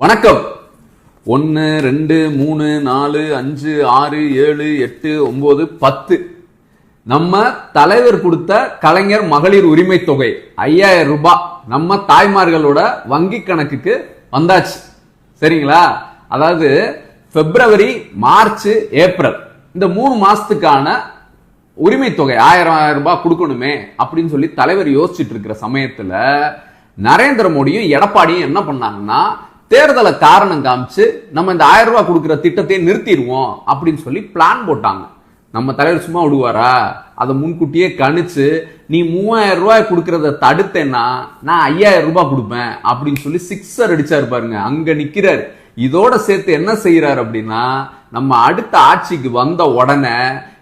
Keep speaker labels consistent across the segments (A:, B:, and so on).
A: வணக்கம். ஒன்று ரெண்டு மூணு நாலு அஞ்சு ஆறு ஏழு எட்டு ஒம்பது பத்து. நம்ம தலைவர் கொடுத்த கலைஞர் மகளிர் உரிமை தொகை ஐயாயிரம் ரூபாய் நம்ம தாய்மார்களோட வங்கி கணக்குக்கு வந்தாச்சு. சரிங்களா? அதாவது பிப்ரவரி மார்ச் ஏப்ரல். இந்த மூணு மாசத்துக்கான உரிமை தொகை ஆயிரம் ஆயிரம் ரூபாய் கொடுக்கணுமே அப்படின்னு சொல்லி தலைவர் யோசிச்சுட்டு இருக்கிற சமயத்துல நரேந்திர மோடியும் எடப்பாடியும் என்ன பண்ணாங்கன்னா தேர்தலை காரணம் காமிச்சு நம்ம இந்த ஆயிரம் ரூபாய் கொடுக்குற திட்டத்தை நிறுத்திடுவோம் அப்படின்னு சொல்லி பிளான் போட்டாங்க. நம்ம தலைவர் சும்மா விடுவாரா? அதை முன்கூட்டியே கணிச்சு நீ மூவாயிரம் ரூபாய் கொடுக்கறத தடுத்தேன்னா நான் ஐயாயிரம் ரூபாய் கொடுப்பேன் அப்படின்னு சொல்லி சிக்ஸர் அடிச்சாரு பாருங்க. அங்க நிக்கிறாரு. இதோட சேர்த்து என்ன செய்யறாரு அப்படின்னா நம்ம அடுத்த ஆட்சிக்கு வந்த உடனே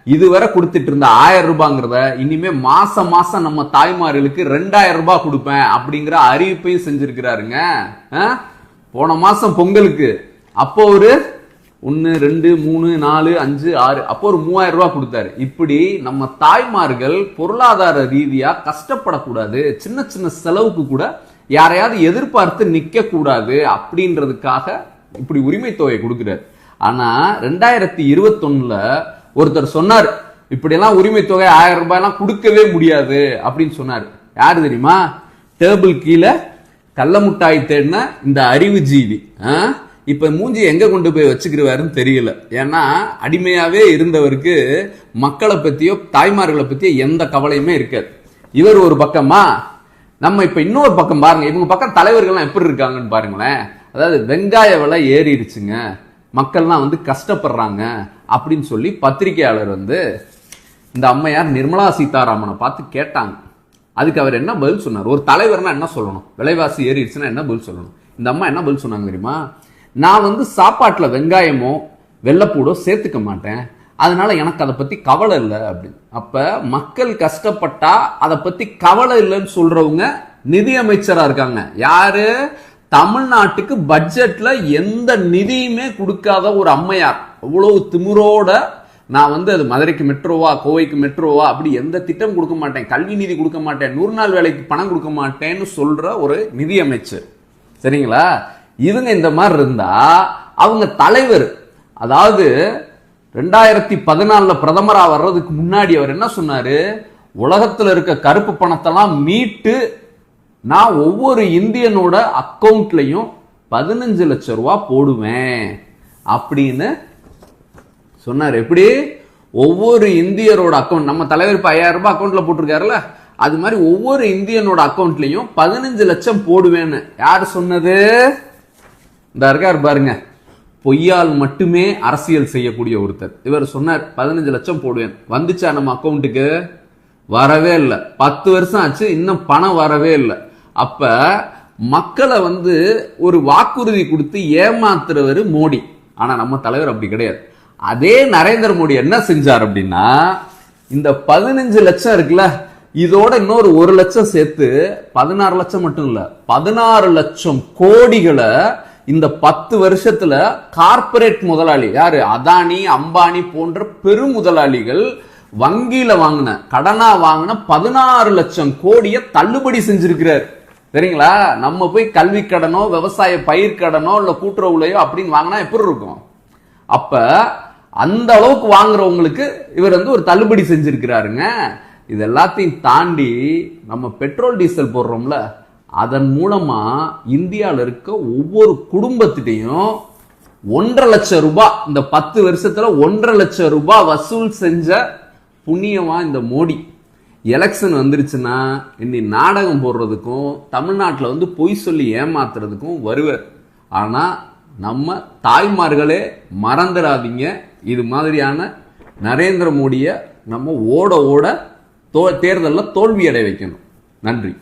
A: இதுவரை கொடுத்துட்டு இருந்த ஆயிரம் ரூபாங்கிறத இனிமே மாசம் மாசம் நம்ம தாய்மார்களுக்கு ரெண்டாயிரம் ரூபாய் கொடுப்பேன் அப்படிங்கிற அறிவிப்பையும் செஞ்சிருக்கிறாருங்க. ஆ? போன மாதம் பொங்கலுக்கு. அப்போ ஒரு ஒன்று ரெண்டு மூணு நாலு அஞ்சு ஆறு அப்போ ஒரு மூவாயிரம் ரூபா கொடுத்தாரு. இப்படி நம்ம தாய்மார்கள் பொருளாதார ரீதியாக கஷ்டப்படக்கூடாது. சின்ன சின்ன செலவுக்கு கூட யாரையாவது எதிர்பார்த்து நிற்கக்கூடாது அப்படின்றதுக்காக இப்படி உரிமை தொகையை கொடுக்குறாரு. ஆனால் ரெண்டாயிரத்தி இருபத்தொன்னில் ஒருத்தர் சொன்னார் இப்படியெல்லாம் உரிமை தொகை ஆயிரம் ரூபாய்லாம் கொடுக்கவே முடியாது. அப்படின்னு சொன்னார். யார் தெரியுமா? டேபிள் கீழே கள்ள முட்டாய் தேடின இந்த அறிவு ஜீவி. ஆ? இப்ப மூஞ்சி எங்க கொண்டு போய் வச்சுக்கிறவாருன்னு தெரியல. ஏன்னா அடிமையாவே இருந்தவருக்கு மக்களை பத்தியோ தாய்மார்களை பத்தியோ எந்த கவலையுமே இருக்காது. இவர் ஒரு பக்கமா நம்ம இப்ப இன்னொரு பக்கம் பாருங்க. இவங்க பக்கம் தலைவர்கள்லாம் எப்படி இருக்காங்கன்னு பாருங்களேன். அதாவது வெங்காய விலை ஏறிடுச்சுங்க. மக்கள்லாம் வந்து கஷ்டப்படுறாங்க அப்படின்னு சொல்லி பத்திரிகையாளர் வந்து இந்த அம்மையார் நிர்மலா சீதாராமனை பார்த்து கேட்டாங்க. அதுக்கு அவர் என்ன பதில் சொன்னார்? ஒரு தலைவர்னா என்ன சொல்லணும்? விலைவாசி ஏறிடுச்சுன்னா என்ன பதில் சொல்லணும்? இந்த அம்மா என்ன பதில் சொன்னாங்க தெரியுமா? நான் வந்து சாப்பாட்டில் வெங்காயமோ வெள்ளைப்பூடோ சேர்த்துக்க மாட்டேன். அதனால எனக்கு அதை பற்றி கவலை இல்லை அப்படின்னு. அப்போ மக்கள் கஷ்டப்பட்டா அதை பற்றி கவலை இல்லைன்னு சொல்கிறவங்க நிதியமைச்சராக இருக்காங்க. யாரு? தமிழ்நாட்டுக்கு பட்ஜெட்டில் எந்த நிதியுமே கொடுக்காத ஒரு அம்மையார். அவ்வளவு திமிரோட நான் வந்து அது மதுரைக்கு மெட்ரோவா கோவைக்கு மெட்ரோவா அப்படி எந்த திட்டம் கொடுக்க மாட்டேன். கல்வி நிதி கொடுக்க மாட்டேன். நூறு நாள் வேலைக்கு பணம் கொடுக்க மாட்டேன்னு சொல்ற ஒரு நிதி அமைச்சர் சரிங்களா? இதுங்க இந்த மாதிரி இருந்தா அவங்க தலைவர் அதாவது ரெண்டாயிரத்தி பதினாலில் பிரதமராக வர்றதுக்கு முன்னாடி அவர் என்ன சொன்னாரு? உலகத்தில் இருக்க கருப்பு பணத்தெல்லாம் மீட்டு நான் ஒவ்வொரு இந்தியனோட அக்கௌண்ட்லையும் பதினஞ்சு லட்சம் ரூபாய் போடுவேன் அப்படின்னு சொன்னார். எப்படி? ஒவ்வொரு இந்தியரோட அக்கௌண்ட் நம்ம தலைவர் இப்போ ஐயாயிரம் ரூபாய் அக்கௌண்ட்டில் போட்டிருக்காருல்ல? அது மாதிரி ஒவ்வொரு இந்தியனோட அக்கௌண்ட்லையும் பதினஞ்சு லட்சம் போடுவேன்னு. யார் சொன்னது? இந்த இருக்கார் பாருங்க. பொய்யால் மட்டுமே அரசியல் செய்யக்கூடிய ஒருத்தர். இவர் சொன்னார் பதினஞ்சு லட்சம் போடுவேன். வந்துச்சா நம்ம அக்கௌண்ட்டுக்கு வரவே இல்லை. பத்து வருஷம் ஆச்சு இன்னும் பணம் வரவே இல்லை. அப்ப மக்களை வந்து ஒரு வாக்குறுதி கொடுத்து ஏமாத்துறவர் மோடி. ஆனா நம்ம தலைவர் அப்படி கிடையாது. அதே நரேந்திர மோடி என்ன செஞ்சார் அப்படின்னா இந்த பதினஞ்சு லட்சம் இருக்குல்ல இதோட இன்னொரு ஒரு லட்சம் சேர்த்து பதினாறு லட்சம் மட்டும் இல்ல பதினாறு லட்சம் கோடிகளை இந்த பத்து வருஷத்துல கார்ப்பரேட் முதலாளி யாரு? அதானி அம்பானி போன்ற பெரும் முதலாளிகள் வங்கியில வாங்கின கடனா வாங்கின பதினாறு லட்சம் கோடியை தள்ளுபடி செஞ்சிருக்கிறார். சரிங்களா நம்ம போய் கல்வி கடனோ விவசாய பயிர் கடனோ இல்ல கூட்டுறவுலையோ அப்படின்னு வாங்கினா எப்படி இருக்கும்? அப்ப அந்த அளவுக்கு வாங்குறவங்களுக்கு இவர் வந்து ஒரு தள்ளுபடி செஞ்சிருக்கிறாருங்க. இது எல்லாத்தையும் தாண்டி நம்ம பெட்ரோல் டீசல் போடுறோம்ல அதன் மூலமா இந்தியாவில் இருக்க ஒவ்வொரு குடும்பத்திட்டையும் ஒன்றரை லட்சம் ரூபாய் இந்த பத்து வருஷத்துல ஒன்றரை லட்சம் ரூபாய் வசூல் செஞ்ச புண்ணியமா இந்த மோடி. எலெக்ஷன் வந்துருச்சுன்னா இன்னி நாடகம் போடுறதுக்கும் தமிழ்நாட்டில் வந்து பொய் சொல்லி ஏமாத்துறதுக்கும் வருவார். ஆனால் நம்ம தாய்மார்களே மறந்துடாதீங்க. இது மாதிரியான நரேந்திர மோடியை நம்ம ஓட ஓட தோ தேர்தலில் தோல்வி அடைய வைக்கணும். நன்றி.